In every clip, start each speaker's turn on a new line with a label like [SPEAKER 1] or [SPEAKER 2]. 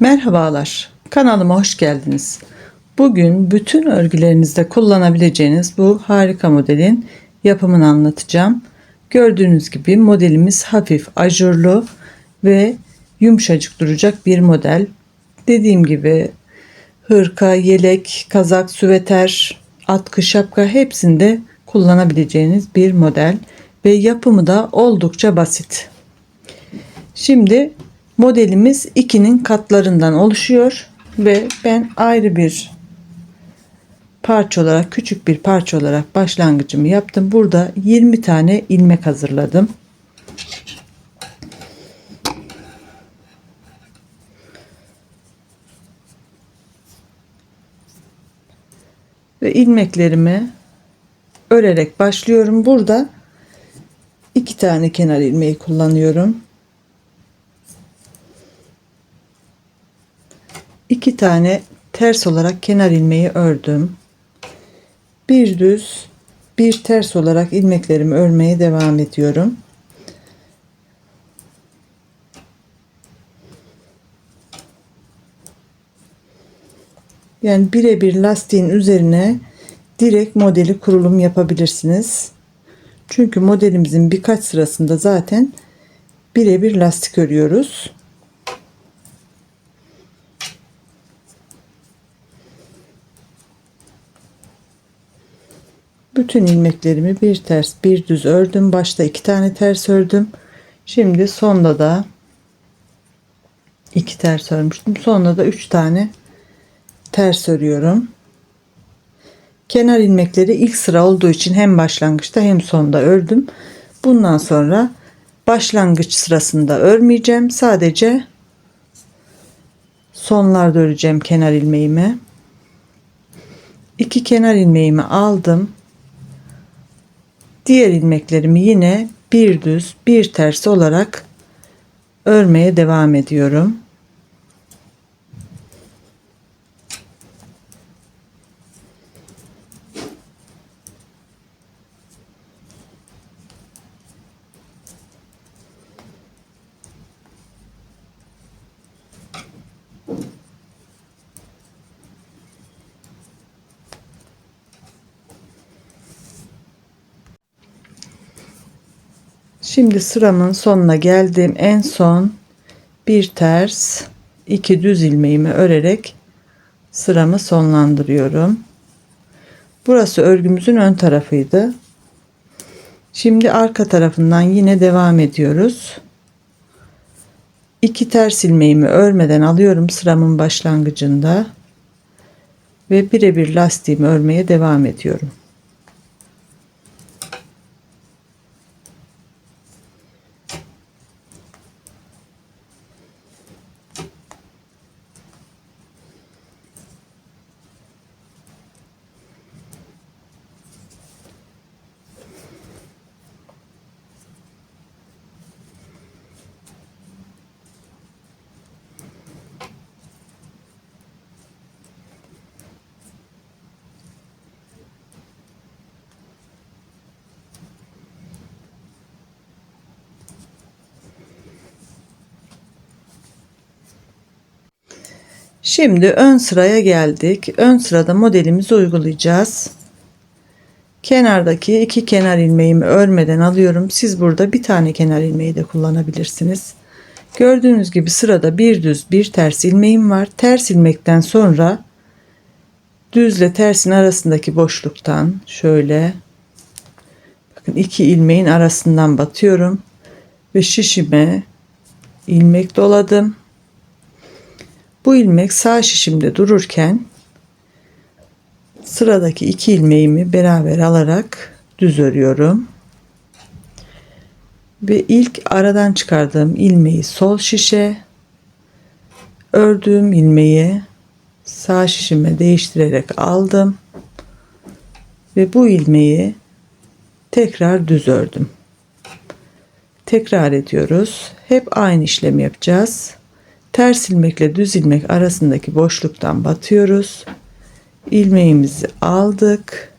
[SPEAKER 1] Merhabalar, kanalıma hoş geldiniz. Bugün bütün örgülerinizde kullanabileceğiniz bu harika modelin yapımını anlatacağım. Gördüğünüz gibi modelimiz hafif ajurlu ve yumuşacık duracak bir model. Dediğim gibi hırka, yelek, kazak, süveter, atkı, şapka hepsinde kullanabileceğiniz bir model ve yapımı da oldukça basit. Şimdi modelimiz 2'nin katlarından oluşuyor ve ben ayrı bir parça olarak küçük bir parça olarak başlangıcımı yaptım. Burada 20 tane ilmek hazırladım. Ve ilmeklerimi örerek başlıyorum. Burada iki tane kenar ilmeği kullanıyorum. İki tane ters olarak kenar ilmeği ördüm. Bir düz, bir ters olarak ilmeklerimi örmeye devam ediyorum. Yani birebir lastiğin üzerine direkt modeli kurulum yapabilirsiniz. Çünkü modelimizin birkaç sırasında zaten birebir lastik örüyoruz. Bütün ilmeklerimi bir ters bir düz ördüm. Başta iki tane ters ördüm. Şimdi sonda da iki ters örmüştüm. Sonda da üç tane ters örüyorum. Kenar ilmekleri ilk sıra olduğu için hem başlangıçta hem sonda ördüm. Bundan sonra başlangıç sırasında örmeyeceğim. Sadece sonlarda öreceğim kenar ilmeğimi. İki kenar ilmeğimi aldım. Diğer ilmeklerimi yine bir düz bir ters olarak örmeye devam ediyorum. Şimdi sıramın sonuna geldim. En son bir ters, iki düz ilmeğimi örerek sıramı sonlandırıyorum. Burası örgümüzün ön tarafıydı. Şimdi arka tarafından yine devam ediyoruz. İki ters ilmeğimi örmeden alıyorum sıramın başlangıcında ve birebir lastiğimi örmeye devam ediyorum. Şimdi ön sıraya geldik. Ön sırada modelimizi uygulayacağız. Kenardaki iki kenar ilmeğimi örmeden alıyorum. Siz burada bir tane kenar ilmeği de kullanabilirsiniz. Gördüğünüz gibi sırada bir düz bir ters ilmeğim var. Ters ilmekten sonra düzle tersin arasındaki boşluktan şöyle bakın iki ilmeğin arasından batıyorum ve şişime ilmek doladım. Bu ilmek sağ şişimde dururken sıradaki iki ilmeğimi beraber alarak düz örüyorum. Ve ilk aradan çıkardığım ilmeği sol şişe, ördüğüm ilmeği sağ şişime değiştirerek aldım. Ve bu ilmeği tekrar düz ördüm. Tekrar ediyoruz. Hep aynı işlemi yapacağız. Ters ilmekle düz ilmek arasındaki boşluktan batıyoruz. ilmeğimizi aldık.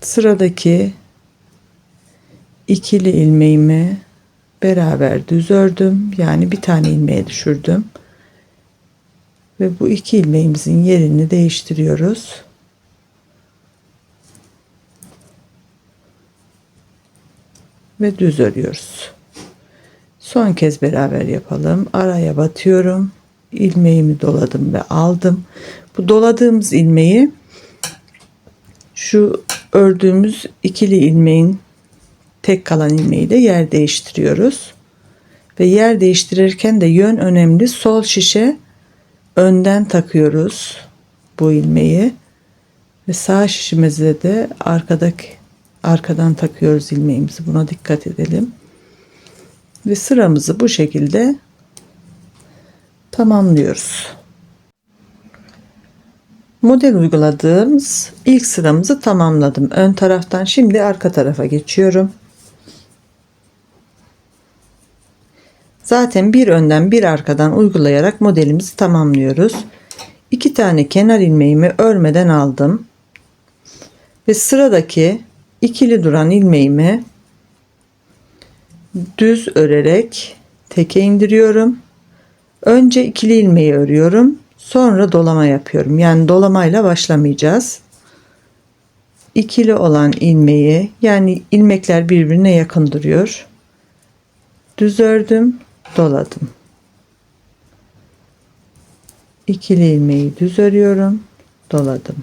[SPEAKER 1] Sıradaki ikili ilmeğimi beraber düz ördüm. Yani bir tane ilmeğe düşürdüm. Ve bu iki ilmeğimizin yerini değiştiriyoruz. Ve düz örüyoruz. Son kez beraber yapalım. Araya batıyorum. ilmeğimi doladım ve aldım. Bu doladığımız ilmeği şu ördüğümüz ikili ilmeğin tek kalan ilmeği de yer değiştiriyoruz. Ve yer değiştirirken de yön önemli. Sol şişe önden takıyoruz bu ilmeği ve sağ şişimize de arkadaki arkadan takıyoruz ilmeğimizi. Buna dikkat edelim. Ve sıramızı bu şekilde tamamlıyoruz. Model uyguladığımız ilk sıramızı tamamladım. Ön taraftan şimdi arka tarafa geçiyorum. Zaten bir önden bir arkadan uygulayarak modelimizi tamamlıyoruz. İki tane kenar ilmeğimi örmeden aldım. Ve sıradaki ikili duran ilmeğimi düz örerek teke indiriyorum. Önce ikili ilmeği örüyorum. Sonra dolama yapıyorum. Yani dolamayla başlamayacağız. İkili olan ilmeği yani ilmekler birbirine yakın duruyor. Düz ördüm, doladım. İkili ilmeği düz örüyorum, doladım.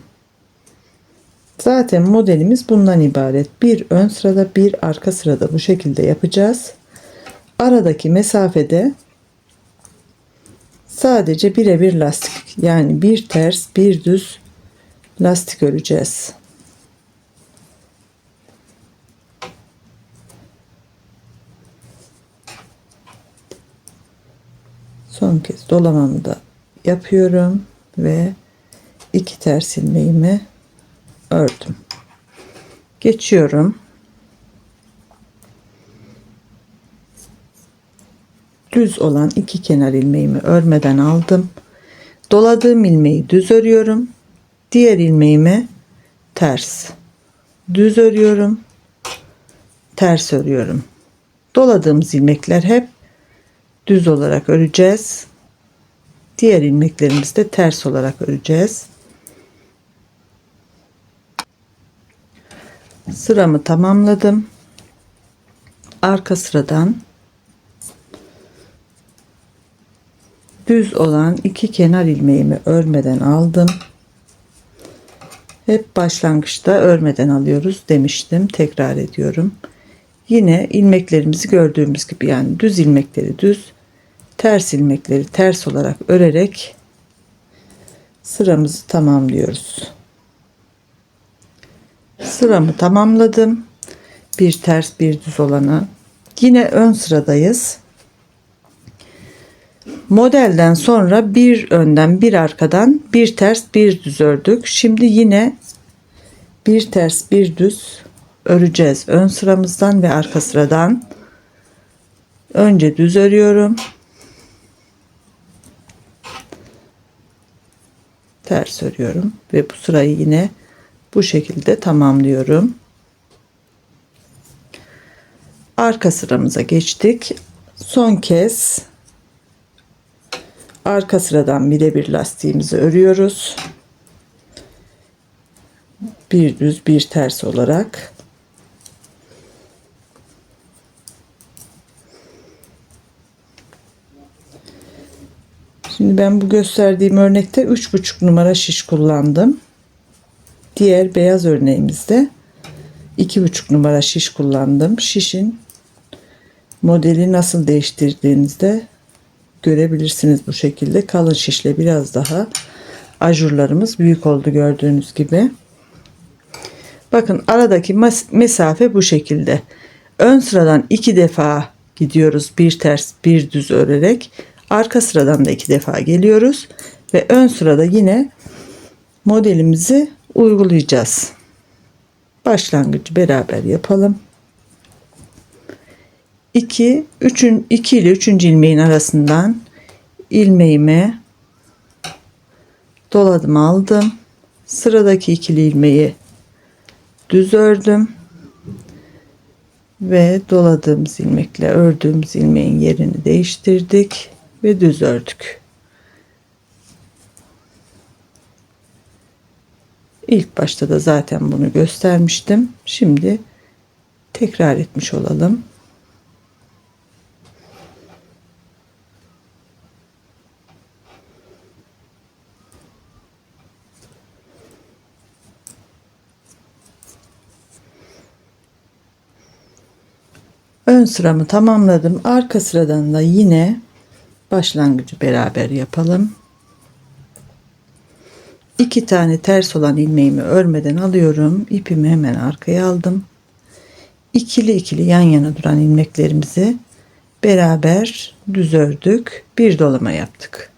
[SPEAKER 1] Zaten modelimiz bundan ibaret. Bir ön sırada bir arka sırada bu şekilde yapacağız. Aradaki mesafede sadece birebir lastik yani bir ters bir düz lastik öreceğiz. Son kez dolamamı da yapıyorum ve iki ters ilmeğimi ördüm. Geçiyorum. Düz olan iki kenar ilmeğimi örmeden aldım. Doladığım ilmeği düz örüyorum. Diğer ilmeğimi ters. Düz örüyorum. Ters örüyorum. Doladığımız ilmekler hep düz olarak öreceğiz. Diğer ilmeklerimizi de ters olarak öreceğiz. Sıramı tamamladım. Arka sıradan düz olan iki kenar ilmeğimi örmeden aldım. Hep başlangıçta örmeden alıyoruz demiştim. Tekrar ediyorum. Yine ilmeklerimizi gördüğümüz gibi yani düz ilmekleri düz, ters ilmekleri ters olarak örerek sıramızı tamamlıyoruz. Sıramı tamamladım. Bir ters bir düz olanı. Yine ön sıradayız. Modelden sonra bir önden bir arkadan bir ters bir düz ördük. Şimdi yine bir ters bir düz öreceğiz. Ön sıramızdan ve arka sıradan. Önce düz örüyorum. Ters örüyorum ve bu sırayı yine bu şekilde tamamlıyorum. Arka sıramıza geçtik. Son kez arka sıradan birebir lastiğimizi örüyoruz. Bir düz bir ters olarak. Şimdi ben bu gösterdiğim örnekte 3,5 numara şiş kullandım. Diğer beyaz örneğimizde 2,5 numara şiş kullandım. Şişin modeli nasıl değiştirdiğinizde görebilirsiniz bu şekilde. Kalın şişle biraz daha ajurlarımız büyük oldu gördüğünüz gibi. Bakın aradaki mesafe bu şekilde. Ön sıradan iki defa gidiyoruz bir ters bir düz örerek. Arka sıradan da iki defa geliyoruz. Ve ön sırada yine modelimizi uygulayacağız. Başlangıcı beraber yapalım. 2 3'ün 2 ile 3. ilmeğin arasından ilmeğimi doladım aldım. Sıradaki ikili ilmeği düz ördüm. ve doladığımız ilmekle ördüğümüz ilmeğin yerini değiştirdik ve düz ördük. İlk başta da zaten bunu göstermiştim. Şimdi tekrar etmiş olalım. Ön sıramı tamamladım. Arka sıradan da yine başlangıcı beraber yapalım. İki tane ters olan ilmeğimi örmeden alıyorum. İpimi hemen arkaya aldım. İkili ikili yan yana duran ilmeklerimizi beraber düz ördük. Bir dolama yaptık.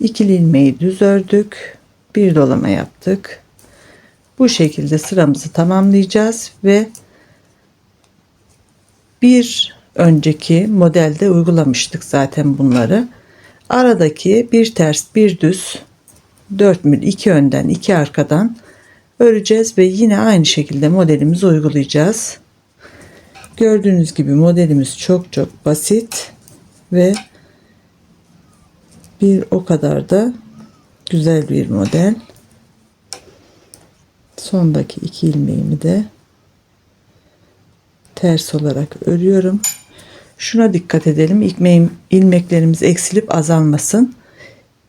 [SPEAKER 1] İkili ilmeği düz ördük. Bir dolama yaptık. Bu şekilde sıramızı tamamlayacağız ve bir önceki modelde uygulamıştık zaten bunları. Aradaki bir ters bir düz 4 mil iki önden iki arkadan öreceğiz ve yine aynı şekilde modelimizi uygulayacağız. Gördüğünüz gibi modelimiz çok çok basit ve bir o kadar da güzel bir model. Sondaki iki ilmeğimi de ters olarak örüyorum. Şuna dikkat edelim. İlmeğim, ilmeklerimiz eksilip azalmasın.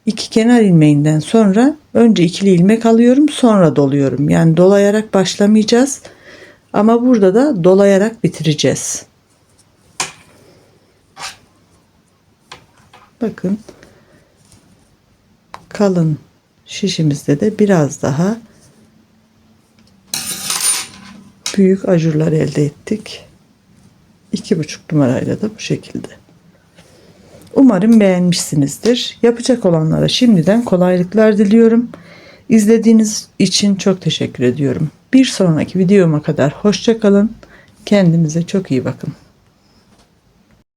[SPEAKER 1] İki kenar ilmeğinden sonra önce ikili ilmek alıyorum sonra doluyorum. Yani dolayarak başlamayacağız. Ama burada da dolayarak bitireceğiz. Bakın kalın şişimizde de biraz daha büyük ajurlar elde ettik. İki buçuk numarayla da bu şekilde. Umarım beğenmişsinizdir. Yapacak olanlara şimdiden kolaylıklar diliyorum. İzlediğiniz için çok teşekkür ediyorum. Bir sonraki videoma kadar hoşçakalın. Kendinize çok iyi bakın.